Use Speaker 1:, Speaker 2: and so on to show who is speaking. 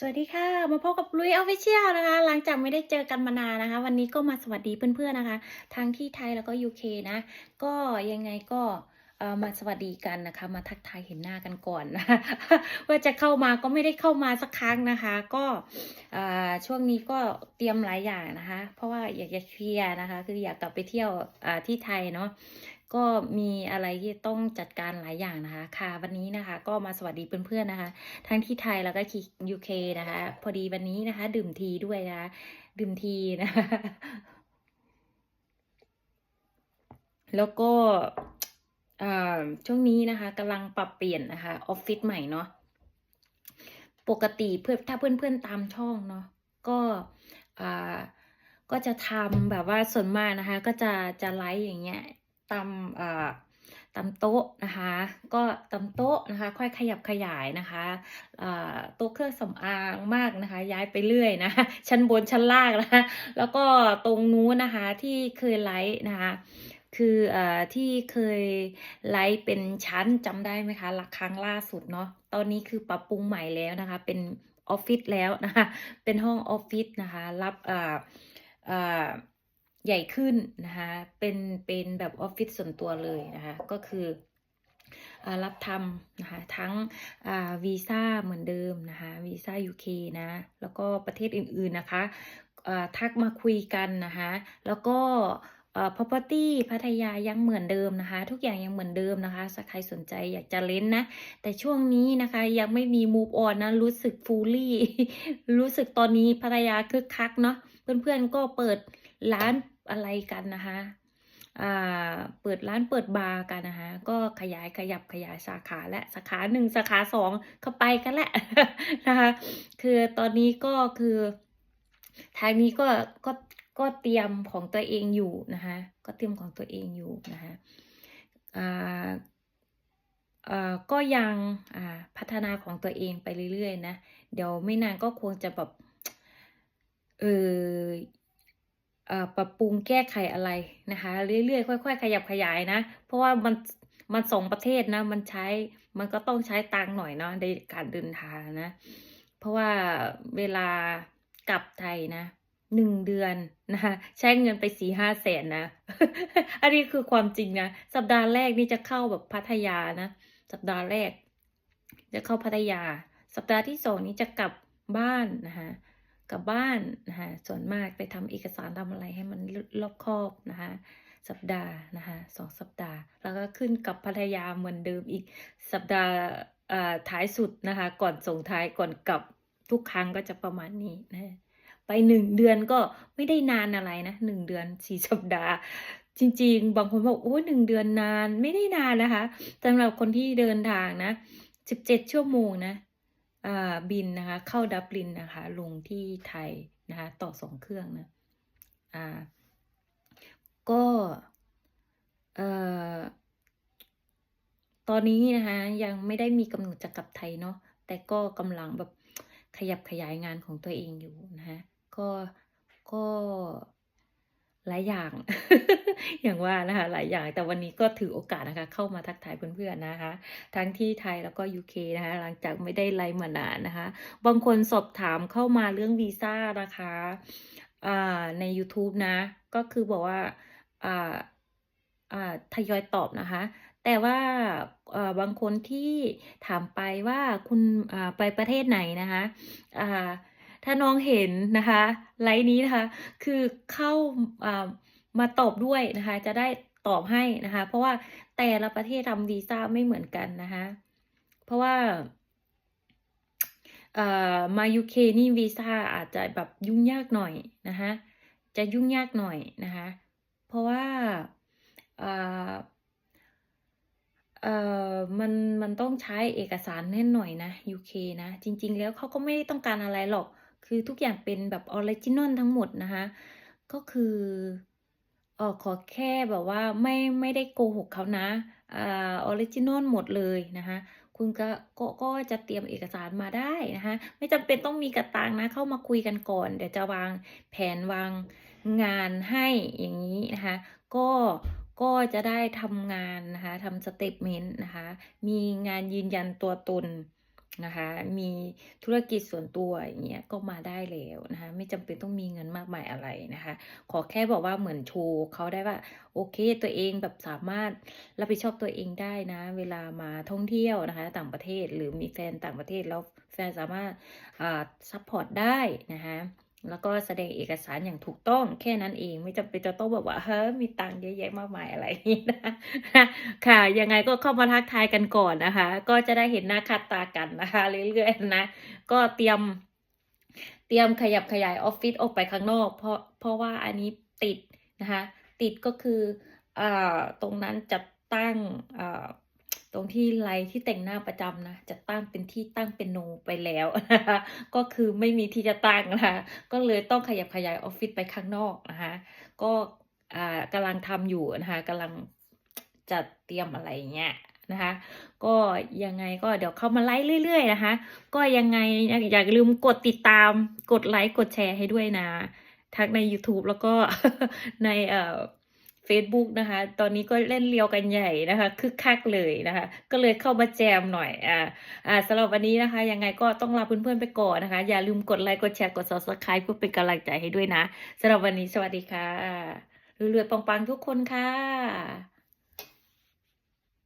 Speaker 1: สวัสดีค่ะ มาพบกับลุยออฟฟิเชียลนะคะ หลังจากไม่ได้เจอกันมานานนะคะ วันนี้ก็มาสวัสดีเพื่อนๆนะคะ ทั้งที่ไทยแล้วก็ UK นะ ก็ยังไงก็มาสวัสดีกันนะคะ มาทักทายเห็นหน้ากันก่อนนะว่าจะเข้ามาก็ไม่ได้เข้ามาสักครั้งนะคะ ก็ช่วงนี้ก็เตรียมหลายอย่างนะคะ เพราะว่าอยากจะเคลียร์นะคะ คืออยากกลับไปเที่ยวที่ไทยเนาะ ก็มีอะไรที่ต้องจัดการหลายอย่างนะคะ ค่ะวันนี้นะคะ ก็มาสวัสดีเพื่อนๆนะคะ ทั้งที่ไทยแล้วก็ที่ UK นะคะ พอดีวันนี้นะคะ ดื่มทีด้วยนะคะ ดื่มทีนะคะแล้วก็ช่วงนี้นะคะกำลังปรับเปลี่ยนนะคะออฟฟิศใหม่เนาะปกติเพื่อนถ้าเพื่อนๆตามช่องเนาะก็อ่าก็จะทำแบบว่าส่วนมากนะคะ ก็จะจะไลฟ์อย่างเงี้ย ตามอ่าตามโต๊ะนะคะ ก็ตามโต๊ะนะคะ ค่อยขยับขยายนะคะอ่าโต๊ะเครื่องสำอางมากนะคะ ย้ายไปเรื่อยนะชั้นบนชั้นล่างนะคะแล้วก็ตรงนู้นนะคะที่เคยไลฟ์นะคะคืออ่อที่เคยไลฟ์เป็นชั้นจำได้ไหมคะหละครั้งล่าสุดเนาะตอนนี้คือปรับปรุงใหม่แล้วนะคะ เป็นออฟฟิศแล้วนะคะ เป็นห้องออฟฟิศนะคะ รับอ่อเอ่อ ใหญ่ขึ้นนะคะเป็นเป็นแบบออฟฟิศส่วนตัวเลยนะคะก็คือรับทำนะคะทั้งวีซ่าเหมือนเดิมนะคะวีซ่า UK นะแล้วก็ประเทศอื่นๆนะคะทักมาคุยกันนะคะแล้วก็เอ่อ property พัทยายังเหมือนเดิมนะคะ ทุกอย่างยังเหมือนเดิมนะคะถ้าใครสนใจอยากจะเล่นนะ แต่ช่วงนี้นะคะยังไม่มี move on นะ รู้สึก fully รู้สึกตอนนี้พัทยาคึกคักเนาะเพื่อนๆก็เปิดร้าน อะไรกันนะคะอ่าเปิดร้านเปิดบาร์กันนะคะก็ขยายขยับขยายสาขาและสาขาหนึ่งสาขาสองเข้าไปกันแหละนะคะคือตอนนี้ก็คือทางนี้ก็ก็ก็เตรียมของตัวเองอยู่นะคะก็เตรียมของตัวเองอยู่นะคะอ่าเอ่อก็ยังพัฒนาของตัวเองไปเรื่อยๆนะ เดี๋ยวไม่นานก็คงจะแบบเออ ปรับปรุงแก้ไขอะไรนะคะ เรื่อยๆ ค่อย ๆ ขยับขยายนะ เพราะว่ามันมันสองประเทศนะ มันใช้มันก็ต้องใช้ตังหน่อยเนาะในการเดินทางนะ เพราะว่าเวลากลับไทยนะหนึ่งเดือนนะคะใช้เงินไปสี่ห้าแสนนะ อันนี้คือความจริงนะ สัปดาห์แรกนี่จะเข้าแบบพัทยานะ สัปดาห์แรก จะเข้าพัทยา สัปดาห์ที่สองนี้จะกลับบ้านนะคะ กลับบ้านนะคะส่วนมากไปทำเอกสารทำอะไรให้มันรอบคอบนะคะสัปดาห์นะคะสองสัปดาห์ แล้วก็ขึ้นกับพัทยาเหมือนเดิมอีกสัปดาห์ท้ายสุดนะคะ ก่อนส่งท้ายก่อนกลับทุกครั้งก็จะประมาณนี้นะไปหนึ่งเดือนก็ไม่ได้นานอะไรนะหนึ่งเดือนสี่สัปดาห์ จริง ๆ บางคนบอกโอ้หนึ่งเดือนนานไม่ได้นานนะคะสำหรับคนที่เดินทางนะสิบเจ็ดชั่วโมงนะ บินนะคะ เข้าดับลินนะคะ ลงที่ไทยนะคะ ต่อสองเครื่องนะอ่าก็เอ่อตอนนี้นะคะยังไม่ได้มีกำหนดจะกลับไทยเนาะแต่ก็กำลังแบบขยับขยายงานของตัวเองอยู่นะคะก็ก็หลายอย่าง อย่างว่านะคะหลายอย่างแต่วันนี้ก็ถือโอกาสนะคะ เข้ามาทักทายเพื่อนๆนะคะ ทั้งที่ไทยแล้วก็ UK นะคะ หลังจากไม่ได้ไลฟ์มานานนะคะ บางคนสอบถามเข้ามาเรื่องวีซ่านะคะอ่าใน YouTube นะ ก็คือบอกว่าอ่าอ่าทยอยตอบนะคะ แต่ว่าบางคนที่ถามไปว่าคุณไปประเทศไหนนะคะถ้าน้องเห็นนะคะ ไลฟ์นี้นะคะ คือเข้า มาตอบด้วยนะคะ จะได้ตอบให้นะคะ เพราะว่าแต่ละประเทศทำวีซ่าไม่เหมือนกันนะคะ เพราะว่าเอ่อมา UK นี่วีซ่าอาจจะแบบยุ่งยากหน่อยนะคะจะยุ่งยากหน่อยนะคะ เพราะว่าเอ่อเอ่อมันมันต้องใช้เอกสารแน่นหน่อยนะ UK นะ จริง ๆ แล้วเขาก็ไม่ได้ต้องการอะไรหรอก คือทุกอย่างเป็นแบบออริจินอลทั้งหมดนะคะ ก็คือ เออขอแค่แบบว่าไม่ไม่ได้โกหกเขานะอ่าออริจินอลหมดเลยนะคะคุณก็ก็ก็จะเตรียมเอกสารมาได้นะคะไม่จำเป็นต้องมีกระตังนะเข้ามาคุยกันก่อน เดี๋ยวจะวางแผนวางงานให้อย่างนี้นะคะก็ก็จะได้ทำงานนะคะทำสเตทเมนต์นะคะมีงานยืนยันตัวตน นะคะ มีธุรกิจส่วนตัวอย่างเงี้ยก็มาได้แล้วนะคะ ไม่จำเป็นต้องมีเงินมากมายอะไรนะคะ ขอแค่บอกว่าเหมือนโชว์เขาได้ว่าโอเคตัวเองแบบสามารถรับผิดชอบตัวเองได้นะ เวลามาท่องเที่ยวนะคะ ต่างประเทศหรือมีแฟนต่างประเทศแล้วแฟนสามารถอ่าซัพพอร์ตได้นะคะ แล้วก็แสดงเอกสารอย่างถูกต้องแค่นั้นเองไม่จำเป็นจะต้องแบบว่าเฮ้ยมีตังค์เยอะแยะมากมายอะไรนี้นะค่ะยังไงก็เข้ามาทักทายกันก่อนนะคะ ก็จะได้เห็นหน้าค่าตากันนะคะ เรื่อยๆนะ ก็เตรียม เตรียมขยับขยายออฟฟิศออกไปข้างนอก เพราะเพราะว่าอันนี้ติดนะคะ ติดก็คืออ่าตรงนั้นจะตั้งอ่า ตรงที่ไลท์ที่แต่งหน้าประจำนะ จะตั้งเป็นที่ตั้งเป็นโนไปแล้วนะคะก็คือไม่มีที่จะตั้งนะคะก็เลยต้องขยับขยายออฟฟิศไปข้างนอกนะคะก็อ่ากำลังทำอยู่นะคะกำลังจัดเตรียมอะไรเงี้ยนะคะก็ยังไงก็เดี๋ยวเข้ามาไลฟ์เรื่อย ๆ นะคะ ก็ยังไงอย่าลืมกดติดตามกดไลค์กดแชร์ให้ด้วยนะทั้งใน YouTube แล้วก็ในเอ่อ Facebook นะคะ ตอนนี้ก็เล่นเลียวกันใหญ่นะคะคึกคักเลยนะคะ ก็เลยเข้ามาแจมหน่อยอ่าอ่าสำหรับวันนี้นะคะ ยังไงก็ต้องลาเพื่อนๆไปก่อนนะคะ อย่าลืมกดไลค์กดแชร์กด Subscribe เพื่อเป็นกำลังใจให้ด้วยนะสำหรับวันนี้สวัสดีค่ะรวยๆปังๆทุกคนค่ะ